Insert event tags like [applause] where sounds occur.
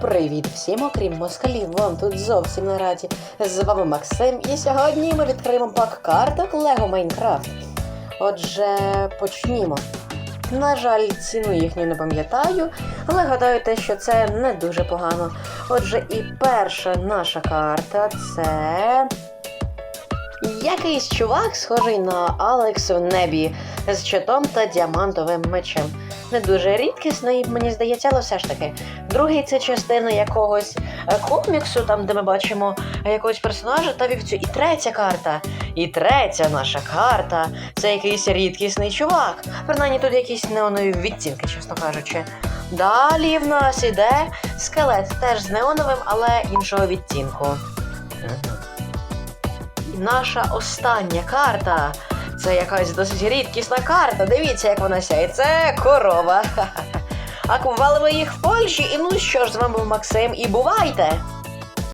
Привіт всім, окрім москалів, вам тут зовсім не раді. З вами Максим, і сьогодні ми відкриємо пак карток Lego Minecraft. Отже, почнімо. На жаль, ціну їхню не пам'ятаю, але гадаю те, що це не дуже погано. Отже, і перша наша карта це. Якийсь чувак, схожий на Алекс у небі, з щитом та діамантовим мечем. Не дуже рідкісний, мені здається, але все ж таки. Другий це частина якогось е, коміксу, там де ми бачимо е, якогось персонажа та вівцю. І третя карта. І третя наша карта це якийсь рідкісний чувак. Принаймні тут якісь неонові відтінки, чесно кажучи. Далі в нас іде скелет, теж з неоновим, але іншого відтінку. Наша остання карта. Це якась досить рідкісна карта. Дивіться, як вона сяє. Це корова. [laughs] А купували ми їх в Польщі. І ну що ж, з вами був Максим, і бувайте!